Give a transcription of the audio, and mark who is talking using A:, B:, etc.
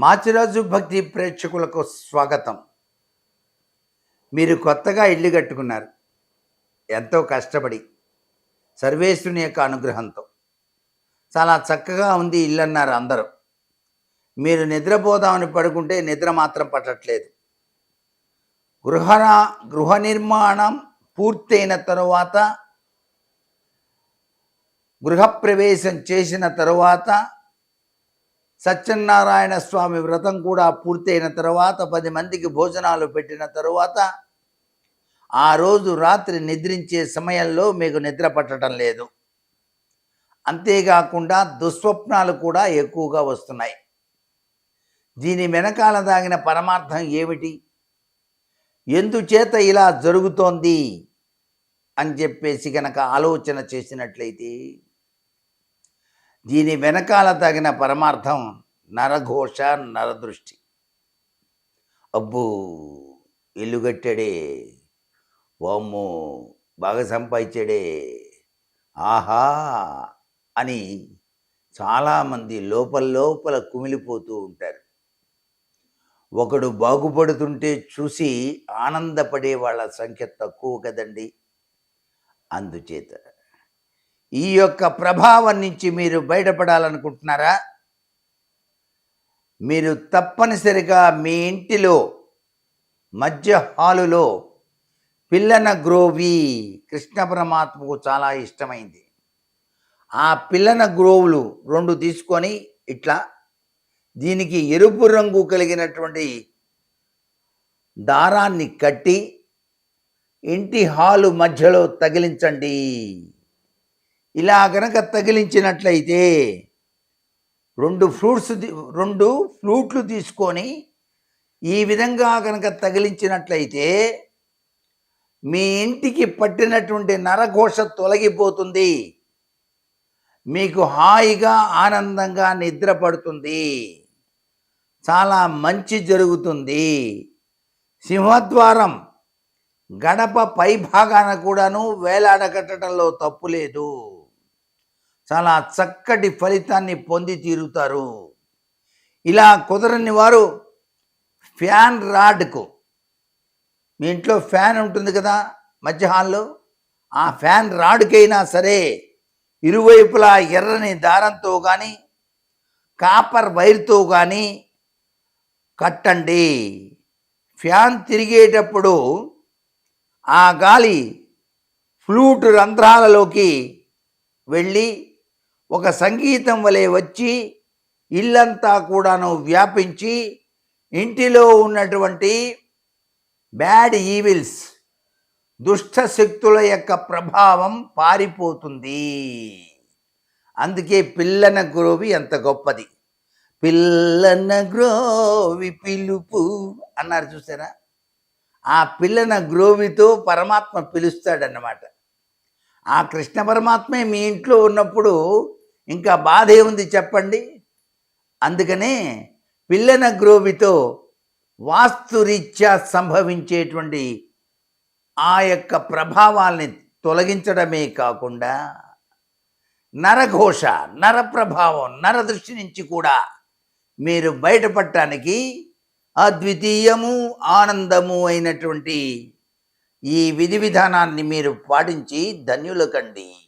A: మాచిరాజు భక్తి ప్రేక్షకులకు స్వాగతం. మీరు కొత్తగా ఇల్లు కట్టుకున్నారు. ఎంతో కష్టపడి సర్వేశ్వరుని యొక్క అనుగ్రహంతో. చాలా చక్కగా ఉంది ఇల్లు అన్నారు అందరూ. మీరు నిద్రపోదామని పడుకుంటే నిద్ర మాత్రం పట్టట్లేదు. గృహ గృహ నిర్మాణం పూర్తయిన తరువాత గృహప్రవేశం చేసిన తరువాత సత్యనారాయణ స్వామి వ్రతం కూడా పూర్తయిన తర్వాత పది మందికి భోజనాలు పెట్టిన తరువాత ఆ రోజు రాత్రి నిద్రించే సమయంలో మీకు నిద్ర పట్టడం లేదు. అంతేకాకుండా దుస్వప్నాలు కూడా ఎక్కువగా వస్తున్నాయి. దీని వెనకాల దాగిన పరమార్థం ఏమిటి? ఎందుచేత ఇలా జరుగుతోంది? అని చెప్పేసి గనక ఆలోచన చేసినట్లయితే దీని వెనకాల తగిన పరమార్థం నరఘోష నరదృష్టి. అబ్బో! ఇల్లు కట్టాడే. వామ్మో! బాగా సంపాదించాడే. ఆహా! అని చాలామంది లోపల లోపల కుమిలిపోతూ ఉంటారు. ఒకడు బాగుపడుతుంటే చూసి ఆనందపడే వాళ్ళ సంఖ్య తక్కువ కదండి. అందుచేత ఈ యొక్క ప్రభావం నుంచి మీరు బయటపడాలనుకుంటున్నారా? మీరు తప్పనిసరిగా మీ ఇంటిలో మధ్య హాలులో పిల్లన గ్రోవి కృష్ణ పరమాత్మకు చాలా ఇష్టమైంది. ఆ పిల్లన గ్రోవులు రెండు తీసుకొని ఇట్లా దీనికి ఎరుపు రంగు కలిగినటువంటి దారాన్ని కట్టి ఇంటి హాలు మధ్యలో తగిలించండి. ఇలా గనక తగిలించినట్లయితే రెండు ఫ్రూట్స్ రెండు ఫ్లూట్లు తీసుకొని ఈ విధంగా కనుక తగిలించినట్లయితే మీ ఇంటికి పట్టినటువంటి నరఘోష తొలగిపోతుంది. మీకు హాయిగా ఆనందంగా నిద్ర పడుతుంది. చాలా మంచి జరుగుతుంది. సింహద్వారం గడప పై భాగాన కూడాను వేలాడగట్టడంలో తప్పు లేదు. చాలా చక్కటి ఫలితాన్ని పొంది తీరుతారు. ఇలా కుదరని వారు ఫ్యాన్ రాడ్కు మీ ఇంట్లో ఫ్యాన్ ఉంటుంది కదా మధ్య హాల్లో ఆ ఫ్యాన్ రాడ్కైనా సరే ఇరువైపులా ఎర్రని దారంతో కానీ కాపర్ వైర్తో కానీ కట్టండి. ఫ్యాన్ తిరిగేటప్పుడు ఆ గాలి ఫ్లూట్ రంధ్రాలలోకి వెళ్ళి ఒక సంగీతం వలె వచ్చి ఇల్లంతా కూడాను వ్యాపించి ఇంటిలో ఉన్నటువంటి బ్యాడ్ ఈవిల్స్ దుష్ట శక్తుల యొక్క ప్రభావం పారిపోతుంది. అందుకే పిల్లన గ్రోవి ఎంత గొప్పది. పిల్లన గ్రోవి పిలుపు అన్నారు చూసారా? ఆ పిల్లన గ్రోవితో పరమాత్మ పిలుస్తాడన్నమాట. ఆ కృష్ణ పరమాత్మే మీ ఇంట్లో ఉన్నప్పుడు ఇంకా బాధ ఏముంది చెప్పండి? అందుకనే పిల్లన గ్రోవితో వాస్తురీత్యా సంభవించేటువంటి ఆ యొక్క ప్రభావాల్ని తొలగించడమే కాకుండా నరఘోష నర ప్రభావం నర దృష్టి నుంచి కూడా మీరు బయటపడటానికి అద్వితీయము ఆనందము అయినటువంటి ఈ విధి విధానాన్ని మీరు పాటించి ధన్యులకండి.